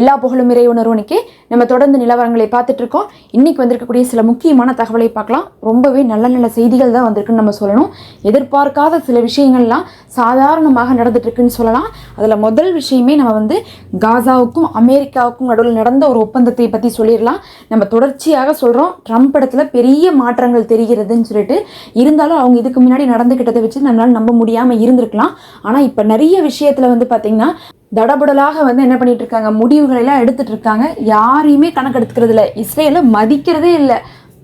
எல்லா புகழும் இறைவனருவனுக்கே. நம்ம தொடர்ந்து நிலவரங்களை பார்த்துட்டு இருக்கோம் இன்னைக்கு வந்திருக்கக்கூடிய சில முக்கியமான தகவலை பார்க்கலாம். ரொம்பவே நல்ல நல்ல செய்திகள் தான் வந்திருக்குன்னு நம்ம சொல்லணும். எதிர்பார்க்காத சில விஷயங்கள்லாம் சாதாரணமாக நடந்துட்டுருக்குன்னு சொல்லலாம். அதில் முதல் விஷயமே நம்ம வந்து காசாவுக்கும் அமெரிக்காவுக்கும் நடுவில் நடந்த ஒரு ஒப்பந்தத்தை பற்றி சொல்லிடலாம். நம்ம தொடர்ச்சியாக சொல்கிறோம் ட்ரம்ப் இடத்துல பெரிய மாற்றங்கள் தெரிகிறதுன்னு சொல்லிட்டு. இருந்தாலும் அவங்க இதுக்கு முன்னாடி நடந்துக்கிட்டதை வச்சு நம்மளால் நம்ப முடியாமல் இருந்திருக்கலாம். ஆனால் இப்போ நிறைய விஷயத்தில் வந்து பார்த்திங்கன்னா தடபுடலாக வந்து என்ன பண்ணிட்டு இருக்காங்க முடிவுகளை எல்லாம் எடுத்துட்டு இருக்காங்க யாரையுமே கணக்கு எடுத்துக்கிறது இல்லை இஸ்ரேலை மதிக்கிறதே இல்லை.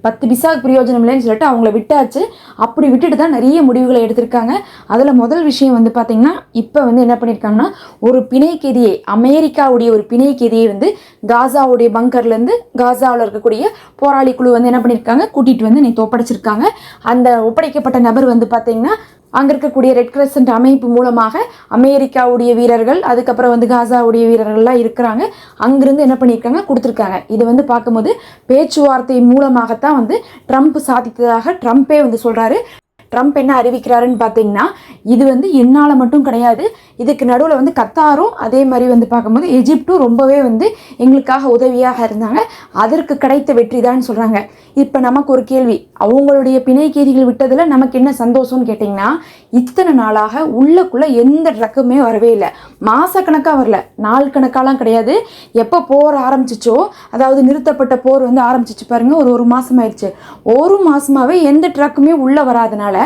பத்து பிசா பிரயோஜனம் இல்லைன்னு சொல்லிட்டு அவங்கள விட்டாச்சு. அப்படி விட்டுட்டு தான் நிறைய முடிவுகளை எடுத்திருக்காங்க. அதில் முதல் விஷயம் வந்து பார்த்திங்கன்னா இப்போ வந்து என்ன பண்ணியிருக்காங்கன்னா ஒரு பிணைக்கெதியை அமெரிக்காவுடைய ஒரு பிணைக்கெதியை வந்து காசாவுடைய பங்கர்லேருந்து காசாவில் இருக்கக்கூடிய போராளி குழு வந்து என்ன பண்ணியிருக்காங்க கூட்டிகிட்டு வந்து நீ ஒப்படைச்சிருக்காங்க அந்த ஒப்படைக்கப்பட்ட நபர் வந்து பார்த்திங்கன்னா அங்கே இருக்கக்கூடிய ரெட் கிரசன்ட் அமைப்பு மூலமாக அமெரிக்காவுடைய வீரர்கள் அதுக்கப்புறம் வந்து காசாவுடைய வீரர்கள்லாம் இருக்கிறாங்க. அங்கிருந்து என்ன பண்ணியிருக்காங்க? கொடுத்துருக்காங்க. இது வந்து பார்க்கும்போது பேச்சுவார்த்தை மூலமாகத்தான் வந்து ட்ரம்ப் சாதித்ததாக ட்ரம்ப்பே வந்து சொல்கிறாரு ட்ரம்ப் என்ன அறிவிக்கிறாருன்னு பார்த்தீங்கன்னா இது வந்து என்னால் மட்டும் கிடையாது. இதுக்கு நடுவில் வந்து கத்தாரும் அதே மாதிரி வந்து பார்க்கும்போது எஜிப்டும் ரொம்பவே வந்து எங்களுக்காக உதவியாக இருந்தாங்க. அதற்கு கிடைத்த வெற்றி தான் சொல்கிறாங்க இப்போ நமக்கு ஒரு கேள்வி. அவங்களுடைய பிணை விட்டதில் நமக்கு என்ன சந்தோஷம்னு கேட்டிங்கன்னா இத்தனை நாளாக உள்ளக்குள்ளே எந்த ட்ரக்குமே வரவே இல்லை. மாதக்கணக்காக வரல. நாள் கணக்காலாம் கிடையாது. எப்போ போர் ஆரம்பிச்சிச்சோ அதாவது நிறுத்தப்பட்ட போர் வந்து ஆரம்பிச்சிச்சு பாருங்கள் ஒரு ஒரு மாதம் ஆயிடுச்சு ஒரு மாதமாகவே எந்த ட்ரக்குமே உள்ளே வராதனால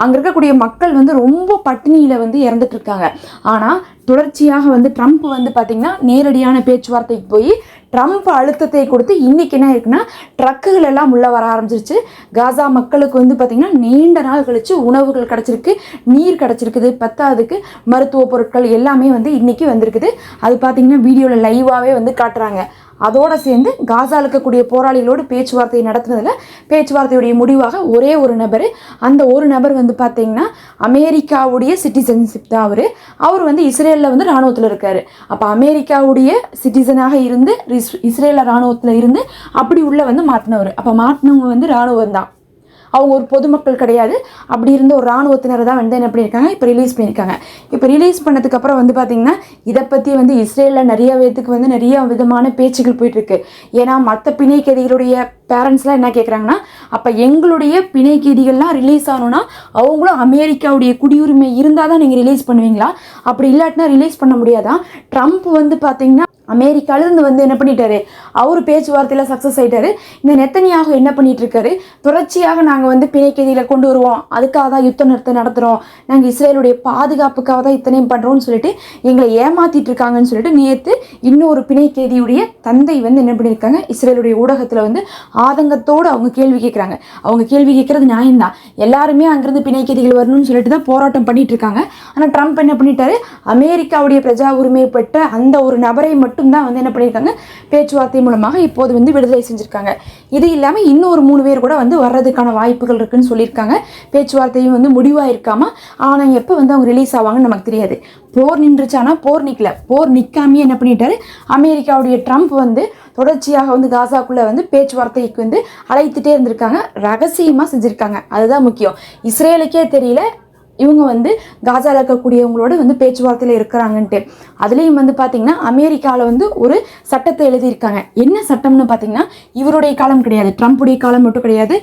அங்கே இருக்கக்கூடிய மக்கள் வந்து ரொம்ப பட்டினியில் வந்து இறந்துட்டு இருக்காங்க. ஆனால் தொடர்ச்சியாக வந்து ட்ரம்ப் வந்து பார்த்திங்கன்னா நேரடியான பேச்சுவார்த்தைக்கு போய் ட்ரம்ப் அழுத்தத்தை கொடுத்து இன்றைக்கி என்ன இருக்குன்னா ட்ரக்குகள் எல்லாம் உள்ளே வர ஆரம்பிச்சிருச்சு. காசா மக்களுக்கு வந்து பார்த்திங்கன்னா நீண்ட நாள் கழித்து உணவுகள் கிடச்சிருக்கு நீர் கிடச்சிருக்குது பத்தாவதுக்கு மருத்துவ பொருட்கள் எல்லாமே வந்து இன்றைக்கி வந்திருக்குது. அது பார்த்திங்கன்னா வீடியோவில் லைவாகவே வந்து காட்டுறாங்க. அதோடு சேர்ந்து காசா இருக்கக்கூடிய போராளிகளோடு பேச்சுவார்த்தை நடத்துனதில் பேச்சுவார்த்தையுடைய முடிவாக ஒரே ஒரு நபர். அந்த ஒரு நபர் வந்து பார்த்தீங்கன்னா அமெரிக்காவுடைய சிட்டிசன்ஷிப் தான் அவர். அவர் வந்து இஸ்ரேலில் வந்து இராணுவத்தில் இருக்கார். அப்போ அமெரிக்காவுடைய சிட்டிசனாக இருந்து இஸ் இஸ்ரேலில் இராணுவத்தில் இருந்து அப்படி உள்ளே வந்து மாற்றினவர் அப்போ மாற்றினவங்க வந்து இராணுவம் தான் அவங்க ஒரு பொதுமக்கள் கிடையாது. அப்படி இருந்த ஒரு இராணுவத்தினர் தான் வந்து என்ன பண்ணியிருக்காங்க இப்போ ரிலீஸ் பண்ணியிருக்காங்க. இப்போ ரிலீஸ் பண்ணதுக்கப்புறம் வந்து பார்த்திங்கன்னா இதை பற்றி வந்து இஸ்ரேலில் நிறைய பேத்துக்கு வந்து நிறைய விதமான பேச்சுகள் போயிட்டுருக்கு. ஏன்னா மற்ற பிணை கைதிகளுடைய பேரண்ட்ஸ்லாம் என்ன கேட்குறாங்கன்னா அப்போ எங்களுடைய பிணை கைதிகள்லாம் ரிலீஸ் ஆகணும்னா அவங்களும் அமெரிக்காவுடைய குடியுரிமை இருந்தால் தான் நீங்கள் ரிலீஸ் பண்ணுவீங்களா? அப்படி இல்லாட்டினா ரிலீஸ் பண்ண முடியாதான் ட்ரம்ப் வந்து பார்த்திங்கன்னா அமெரிக்காலேருந்து வந்து என்ன பண்ணிட்டாரு? அவர் பேச்சுவார்த்தையில் சக்ஸஸ் ஆகிட்டாரு இந்த நெத்தனியாக என்ன பண்ணிகிட்ருக்காரு தொடர்ச்சியாக நாங்கள் வந்து பிணைக்கதியில் கொண்டு வருவோம். அதுக்காக தான் யுத்த நிறுத்தம் நடத்துகிறோம் நாங்கள் இஸ்ரேலுடைய பாதுகாப்புக்காக தான் இத்தனையும் பண்ணுறோம்னு சொல்லிட்டு எங்களை ஏமாற்றிட்டு இருக்காங்கன்னு சொல்லிட்டு நேற்று இன்னொரு பிணைக்கேதியுடைய தந்தை வந்து என்ன பண்ணியிருக்காங்க? இஸ்ரேலுடைய ஊடகத்தில் வந்து ஆதங்கத்தோடு அவங்க கேள்வி கேட்குறாங்க அவங்க கேள்வி கேட்குறது நியாயம்தான். எல்லாருமே அங்கேருந்து பிணைக்கேதிகள் வரணும்னு சொல்லிட்டு தான் போராட்டம் பண்ணிகிட்டு இருக்காங்க ஆனால் ட்ரம்ப் என்ன பண்ணிட்டாரு? அமெரிக்காவுடைய பிரஜா உரிமைப்பட்ட அந்த ஒரு நபரை மட்டும் மட்டும்தான் வந்து என்ன பண்ணியிருக்காங்க? பேச்சுவார்த்தை மூலமாக இப்போது வந்து விடுதலை செஞ்சுருக்காங்க. இது இல்லாமல் இன்னொரு மூணு பேர் கூட வந்து வர்றதுக்கான வாய்ப்புகள் இருக்குன்னு சொல்லியிருக்காங்க. பேச்சுவார்த்தையும் வந்து முடிவாயிருக்காம ஆனால் எப்போ வந்து அவங்க ரிலீஸ் ஆவாங்கன்னு நமக்கு தெரியாது. போர் நின்றுச்சானா போர் நிற்கல போர் நிற்காமே என்ன பண்ணிட்டாரு? அமெரிக்காவுடைய ட்ரம்ப் வந்து தொடர்ச்சியாக வந்து காசாக்குள்ளே வந்து பேச்சுவார்த்தைக்கு வந்து அழைத்துட்டே இருந்திருக்காங்க. ரகசியமாக செஞ்சுருக்காங்க. அதுதான் முக்கியம். இஸ்ரேலுக்கே தெரியல. இவங்க வந்து காசாவில் இருக்கக்கூடியவங்களோட வந்து பேச்சுவார்த்தையில் இருக்கிறாங்கன்ட்டு. அதுலேயும் வந்து பார்த்திங்கன்னா அமெரிக்காவில் வந்து ஒரு சட்டத்தை எழுதியிருக்காங்க. என்ன சட்டம்னு பார்த்தீங்கன்னா இவருடைய காலம் கிடையாது. ட்ரம்ப்புடைய காலம் மட்டும் கிடையாது.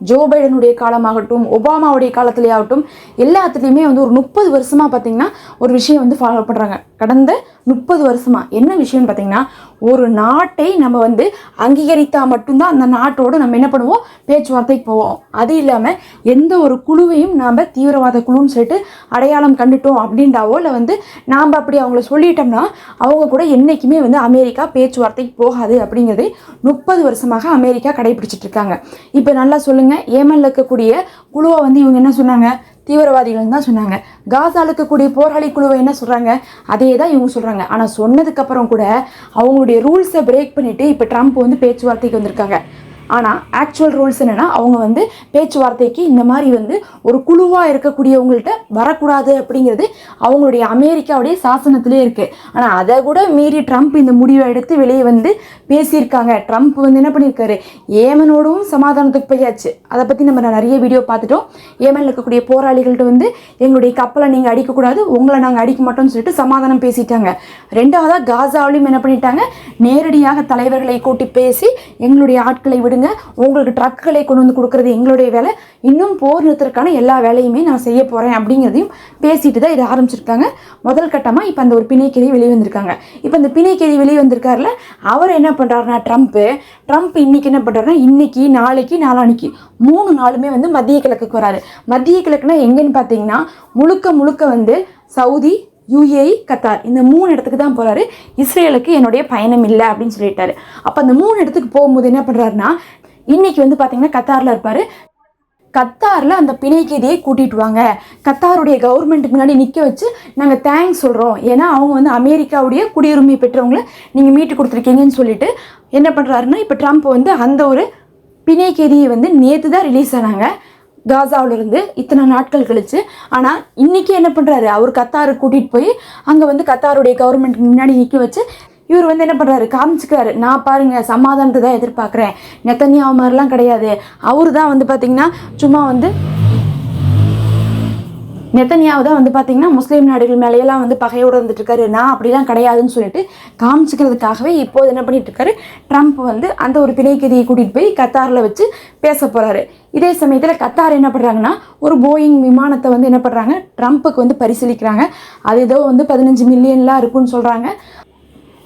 ஜோ பைடனுடைய காலமாகட்டும் ஒபாமாவுடைய காலத்திலே ஆகட்டும் எல்லாத்துலேயுமே வந்து ஒரு முப்பது வருஷமாக பார்த்தீங்கன்னா ஒரு விஷயம் வந்து ஃபாலோ பண்ணுறாங்க கடந்த முப்பது வருஷமாக என்ன விஷயம்னு பார்த்தீங்கன்னா ஒரு நாட்டை நம்ம வந்து அங்கீகரித்தால் மட்டும்தான் அந்த நாட்டோடு நம்ம என்ன பண்ணுவோம்? பேச்சுவார்த்தைக்கு போவோம். அது இல்லாமல் எந்த ஒரு குழுவையும் நாம் தீவிரவாத குழுன்னு சொல்லிட்டு அடையாளம் கண்டுட்டோம் அப்படின்றாவோ இல்லை வந்து நாம் அப்படி அவங்கள சொல்லிட்டோம்னா அவங்க கூட என்றைக்குமே வந்து அமெரிக்கா பேச்சுவார்த்தைக்கு போகாது அப்படிங்கிறது முப்பது வருஷமாக அமெரிக்கா கடைபிடிச்சிட்டு இருக்காங்க. இப்போ நல்லா சொல்லுங்கள் ஏமனில் இருக்கக்கூடிய குழுவை வந்து இவங்க என்ன சொன்னாங்க? தீவிரவாதிகள் தான் சொன்னாங்க. காசாலுக்கு கூடிய போராளி குழுவை என்ன சொல்கிறாங்க அதே தான் இவங்க சொல்கிறாங்க ஆனால் சொன்னதுக்கப்புறம் கூட அவங்களுடைய ரூல்ஸை பிரேக் பண்ணிவிட்டு இப்போ ட்ரம்ப் வந்து பேச்சுவார்த்தைக்கு வந்திருக்காங்க. ஆனால் ஆக்சுவல் ரூல்ஸ் என்னென்னா அவங்க வந்து பேச்சுவார்த்தைக்கு இந்த மாதிரி வந்து ஒரு குழுவாக இருக்கக்கூடியவங்கள்ட்ட வரக்கூடாது அப்படிங்கிறது அவங்களுடைய அமெரிக்காவுடைய சாசனத்திலே இருக்குது ஆனால் அதை கூட மீறி ட்ரம்ப் இந்த முடிவை எடுத்து வெளியே வந்து பேசியிருக்காங்க. ட்ரம்ப் வந்து என்ன பண்ணியிருக்காரு? ஏமனோடும் சமாதானத்துக்கு போயாச்சு. அதை பற்றி நம்ம நிறைய வீடியோ பார்த்துட்டோம். ஏமனில் இருக்கக்கூடிய போராளிகள்கிட்ட வந்து எங்களுடைய கப்பலை நீங்கள் அடிக்கக்கூடாது உங்களை நாங்கள் அடிக்க மாட்டோம்னு சொல்லிட்டு சமாதானம் பேசிட்டாங்க. ரெண்டாவதாக காசாவிலையும் என்ன பண்ணிட்டாங்க? நேரடியாக தலைவர்களை கூட்டி பேசி எங்களுடைய ஆட்களை விட விடுங்க உங்களுக்கு ட்ரக்குகளை கொண்டு வந்து கொடுக்கறது எங்களுடைய வேலை. இன்னும் போர் நிறுத்தறதுக்கான எல்லா வேலையுமே நான் செய்ய போகிறேன் அப்படிங்கிறதையும் பேசிட்டு தான் இதை ஆரம்பிச்சிருக்காங்க. முதல் கட்டமாக இப்போ அந்த ஒரு பிணைக்கேதி வெளியே வந்திருக்காங்க. இப்போ அந்த பிணைக்கேதி வெளியே வந்திருக்காருல அவர் என்ன பண்ணுறாருனா ட்ரம்ப்பு ட்ரம்ப் இன்னைக்கு என்ன பண்ணுறாருனா இன்னைக்கு நாளைக்கு நாளான்னைக்கு மூணு நாளுமே வந்து மத்திய கிழக்குக்கு வராரு. மத்திய கிழக்குனா எங்கன்னு பார்த்தீங்கன்னா முழுக்க முழுக்க வந்து சவுதி யுஏஇ கத்தார். இந்த மூணு இடத்துக்கு தான் போகிறாரு இஸ்ரேலுக்கு என்னுடைய பயணம் இல்லை அப்படின்னு சொல்லிட்டாரு. அப்போ அந்த மூணு இடத்துக்கு போகும்போது என்ன பண்ணுறாருன்னா இன்னைக்கு வந்து பார்த்தீங்கன்னா கத்தாரில் இருப்பார். கத்தாரில் அந்த பிணைக்கேதியை கூட்டிகிட்டு வாங்க. கத்தாருடைய கவர்மெண்ட்டுக்கு முன்னாடி நிற்க வச்சு நாங்கள் தேங்க்ஸ் சொல்கிறோம் ஏன்னா அவங்க வந்து அமெரிக்காவுடைய குடியுரிமை பெற்றவங்களை நீங்கள் மீட்டு கொடுத்துருக்கீங்கன்னு சொல்லிட்டு என்ன பண்ணுறாருன்னா இப்போ ட்ரம்ப் வந்து அந்த ஒரு பிணைக்கேதியை வந்து நேற்று தான் ரிலீஸ் ஆனாங்க. காசாவிலிருந்து இத்தனை நாட்கள் கழிச்சு ஆனால் இன்றைக்கி என்ன பண்ணுறாரு அவர் கத்தாரு கூட்டிகிட்டு போய் அங்கே வந்து கத்தாருடைய கவர்மெண்ட்டுக்கு முன்னாடி நிற்க வச்சு இவர் வந்து என்ன பண்ணுறாரு காமிச்சுக்கிறாரு. நான் பாருங்கள் சமாதானத்தை தான் எதிர்பார்க்குறேன். நெத்தனியா மாதிரிலாம் கிடையாது. அவர் தான் வந்து பார்த்திங்கன்னா சும்மா வந்து நெத்தனியாவு தான் வந்து பார்த்தீங்கன்னா முஸ்லீம் நாடுகள் மேலேயெல்லாம் வந்து பகையோடு வந்துட்டு இருக்காரு நான் அப்படிலாம் கிடையாதுன்னு சொல்லிட்டு காமிச்சிக்கிறதுக்காகவே இப்போது என்ன பண்ணிட்டு இருக்காரு ட்ரம்ப் வந்து அந்த ஒரு பிணைக்கதியை கூட்டிகிட்டு போய் கத்தாரில் வச்சு பேச போகிறாரு இதே சமயத்தில் கத்தார் என்ன பண்ணுறாங்கன்னா ஒரு போயிங் விமானத்தை வந்து என்ன பண்ணுறாங்க ட்ரம்ப்புக்கு வந்து பரிசீலிக்கிறாங்க. அது ஏதோ வந்து பதினஞ்சு மில்லியன்லாம் இருக்குன்னு சொல்கிறாங்க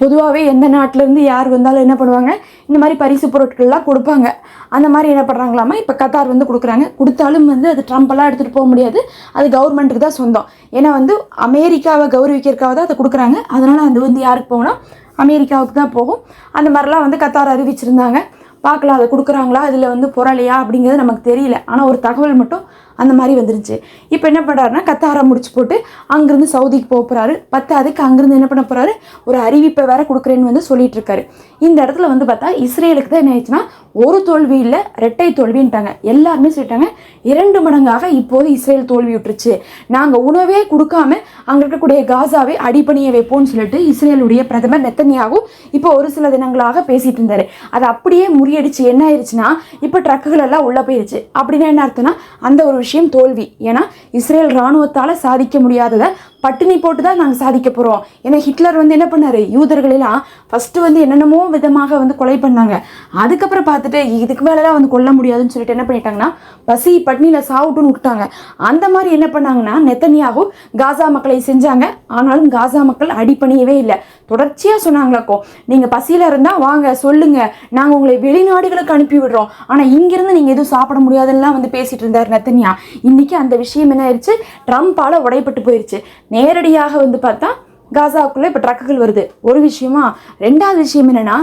பொதுவாகவே எந்த நாட்டிலேருந்து யார் வந்தாலும் என்ன பண்ணுவாங்க? இந்த மாதிரி பரிசு பொருட்கள்லாம் கொடுப்பாங்க. அந்த மாதிரி என்ன பண்ணுறாங்களாமா இப்போ கத்தார் வந்து கொடுக்குறாங்க. கொடுத்தாலும் வந்து அது ட்ரம்ப்பெல்லாம் எடுத்துகிட்டு போக முடியாது. அது கவர்மெண்ட்டுக்கு தான் சொந்தம். ஏன்னா வந்து அமெரிக்காவை கௌரவிக்கிறதுக்காக தான் அதை கொடுக்குறாங்க. அதனால் அது வந்து யாருக்கு போகணும்? அமெரிக்காவுக்கு தான் போகும். அந்த மாதிரிலாம் வந்து கத்தார் அறிவிச்சிருந்தாங்க. பார்க்கலாம் அதை கொடுக்குறாங்களா அதில் வந்து புரளையா அப்படிங்கிறது நமக்கு தெரியல. ஆனால் ஒரு தகவல் மட்டும் அந்த மாதிரி வந்துருச்சு. இப்போ என்ன பண்ணுறாருன்னா கத்தாரை முடிச்சு போட்டு அங்கேருந்து சவுதிக்கு போக போகிறாரு பத்தாவதுக்கு அங்கேருந்து என்ன பண்ண போகிறாரு ஒரு அறிவிப்பை வேற கொடுக்குறேன்னு வந்து சொல்லிட்டு இருக்காரு. இந்த இடத்துல வந்து பார்த்தா இஸ்ரேலுக்கு தான் என்ன ஆயிடுச்சுன்னா ஒரு தோல்வி இல்லை ரெட்டை தோல்வின்ட்டாங்க. எல்லாருமே சொல்லிட்டாங்க இரண்டு மடங்காக இப்போது இஸ்ரேல் தோல்வி விட்டுருச்சு நாங்கள் உணவே கொடுக்காம அங்கே இருக்கக்கூடிய காசாவை அடிப்பணிய வைப்போம்னு சொல்லிட்டு இஸ்ரேலுடைய பிரதமர் நெத்தனியாகும் இப்போ ஒரு சில தினங்களாக பேசிட்டு இருந்தாரு. அதை அப்படியே முறியடிச்சு என்ன ஆயிடுச்சுன்னா இப்போ ட்ரக்குகள் எல்லாம் உள்ள போயிருச்சு. அப்படின்னா என்ன அர்த்தம்னா அந்த ஒரு விஷயம் தோல்வி. ஏன்னா இஸ்ரேல் இராணுவத்தால் சாதிக்க முடியாததை பட்டினி போட்டு தான் நாங்கள் சாதிக்க போகிறோம் ஏன்னா ஹிட்லர் வந்து என்ன பண்ணாரு? யூதர்களெல்லாம் ஃபஸ்ட்டு வந்து என்னென்னமோ விதமாக வந்து கொலை பண்ணாங்க. அதுக்கப்புறம் பார்த்துட்டு இதுக்கு மேலெலாம் வந்து கொல்ல முடியாதுன்னு சொல்லிட்டு என்ன பண்ணிட்டாங்கன்னா பசி பட்னியில் சாவுட்டுன்னு விட்டாங்க அந்த மாதிரி என்ன பண்ணாங்கன்னா நெத்தனியாகும் காசா மக்களை செஞ்சாங்க. ஆனாலும் காசா மக்கள் அடிப்பணியவே இல்லை. தொடர்ச்சியாக சொன்னாங்களாக்கோ நீங்கள் பசியில் இருந்தால் வாங்க சொல்லுங்கள் நாங்கள் உங்களை வெளிநாடுகளுக்கு அனுப்பி விடுறோம் ஆனால் இங்கேருந்து நீங்கள் எதுவும் சாப்பிட முடியாதுன்னெலாம் வந்து பேசிகிட்டு இருந்தார் நெத்தனியா. இன்றைக்கி அந்த விஷயம் என்ன ஆயிடுச்சு ட்ரம்ப்பால் உடைப்பட்டு போயிடுச்சு நேரடியாக வந்து பார்த்தா காசாவுக்குள்ளே இப்போ ட்ரக்குகள் வருது. ஒரு விஷயமா ரெண்டாவது விஷயம் என்னென்னா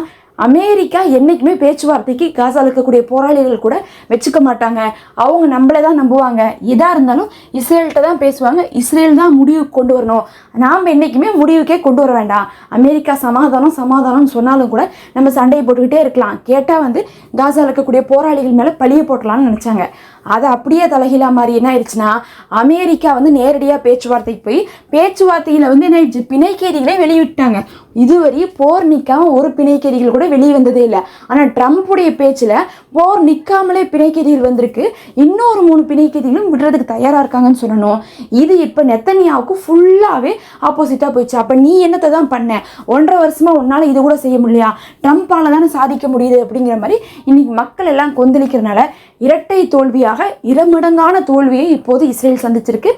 அமெரிக்கா என்றைக்குமே பேச்சுவார்த்தைக்கு காசாவில் இருக்கக்கூடிய போராளிகள் கூட வச்சுக்க மாட்டாங்க. அவங்க நம்மளை தான் நம்புவாங்க. எதாக இருந்தாலும் இஸ்ரேல்கிட்ட தான் பேசுவாங்க. இஸ்ரேல் தான் முடிவு கொண்டு வரணும். நாம் என்றைக்குமே முடிவுக்கே கொண்டு வர வேண்டாம். அமெரிக்கா சமாதானம் சமாதானம்னு சொன்னாலும் கூட நம்ம சண்டையை போட்டுக்கிட்டே இருக்கலாம். கேட்டால் வந்து காசாவில் இருக்கக்கூடிய போராளிகள் மேலே பழிய போட்டலாம்னு நினச்சாங்க. அதை அப்படியே தலைகீழா மாதிரி என்ன ஆயிடுச்சுன்னா அமெரிக்கா வந்து நேரடியாக பேச்சுவார்த்தைக்கு போய் பேச்சுவார்த்தையில் வந்து என்ன ஆயிடுச்சு? பிணைக்கேதிகளை வெளியிட்டாங்க. இதுவரை போர் நிற்காமல் ஒரு பிணைக்கேதிகள் கூட வெளியே வந்ததே இல்லை. ஆனால் ட்ரம்ப்புடைய பேச்சில் போர் நிற்காமலே பிணைக்கேதிகள் வந்திருக்கு. இன்னொரு மூணு பிணைக்கேதிகளும் விடுறதுக்கு தயாராக இருக்காங்கன்னு சொல்லணும். இது இப்போ நெத்தனியாவுக்கு ஃபுல்லாகவே ஆப்போசிட்டாக போயிடுச்சு. அப்போ நீ என்னத்தை தான் பண்ண? ஒன்றரை வருஷமாக உன்னால் இது கூட செய்ய முடியலையா? ட்ரம்ப்பால் தானே சாதிக்க முடியுது அப்படிங்கிற மாதிரி இன்றைக்கி மக்கள் எல்லாம் கொந்தளிக்கிறனால இரட்டை தோல்வியாக இருமடங்கான தோல்வியை இப்போது இஸ்ரேல் சந்திச்சிருக்கு.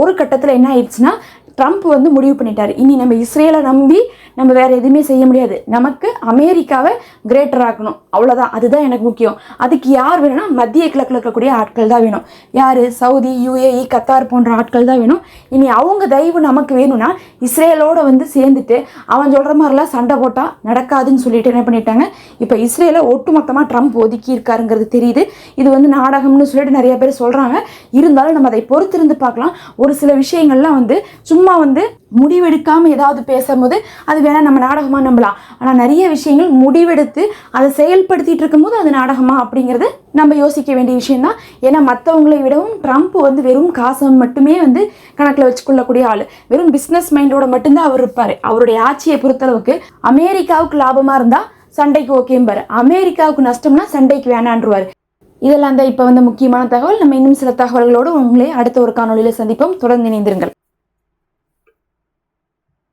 ஒரு கட்டத்தில் என்ன ஆயிடுச்சுன்னா ட்ரம்ப் வந்து முடிவு பண்ணிட்டார். இனி நம்ம இஸ்ரேலை நம்பி நம்ம வேறு எதுவுமே செய்ய முடியாது. நமக்கு அமெரிக்காவை கிரேட்டர் ஆக்கணும். அவ்வளோதான் அதுதான் எனக்கு முக்கியம். அதுக்கு யார் வேணும்னா மத்திய கிழக்கில் இருக்கக்கூடிய ஆட்கள் தான் வேணும். யார்? சவுதி யுஏஇ கத்தார் போன்ற ஆட்கள் தான் வேணும். இனி அவங்க தயவு நமக்கு வேணும்னா இஸ்ரேலோட வந்து சேர்ந்துட்டு அவன் சொல்கிற மாதிரிலாம் சண்டை போட்டால் நடக்காதுன்னு சொல்லிட்டு என்ன பண்ணிட்டாங்க? இப்போ இஸ்ரேலை ஒட்டுமொத்தமாக ட்ரம்ப் ஒதுக்கி இருக்காருங்கிறது தெரியுது. இது வந்து நாடகம்னு சொல்லிட்டு நிறைய பேர் சொல்கிறாங்க இருந்தாலும் நம்ம அதை பொறுத்திருந்து பார்க்கலாம். ஒரு சில விஷயங்கள்லாம் வந்து சும்மா வந்து முடிவெடுக்காம ஏதாவது பேசும்போது அது வேணா நம்ம நாடகமா நம்பலாம். ஆனால் நிறைய விஷயங்கள் முடிவெடுத்து அதை செயல்படுத்திட்டு இருக்கும்போது அது நாடகமா அப்படிங்கிறது நம்ம யோசிக்க வேண்டிய விஷயம்தான். ஏன்னா மற்றவங்களை விடவும் ட்ரம்ப் வந்து வெறும் காசை மட்டுமே வந்து கணக்கில் வச்சுக்கொள்ளக்கூடிய ஆள். வெறும் பிஸ்னஸ் மைண்டோட மட்டும்தான் அவர் இருப்பார். அவருடைய ஆட்சியை பொறுத்தளவுக்கு அமெரிக்காவுக்கு லாபமாக இருந்தால் சண்டைக்கு ஓகேம்பாரு அமெரிக்காவுக்கு நஷ்டம்னா சண்டைக்கு வேணான்றுவார். இதெல்லாம் தான் இப்போ வந்து முக்கியமான தகவல். நம்ம இன்னும் சில தகவல்களோடு உங்களை அடுத்த ஒரு காணொலியில் சந்திப்போம். தொடர்ந்து இணைந்திருங்கள்.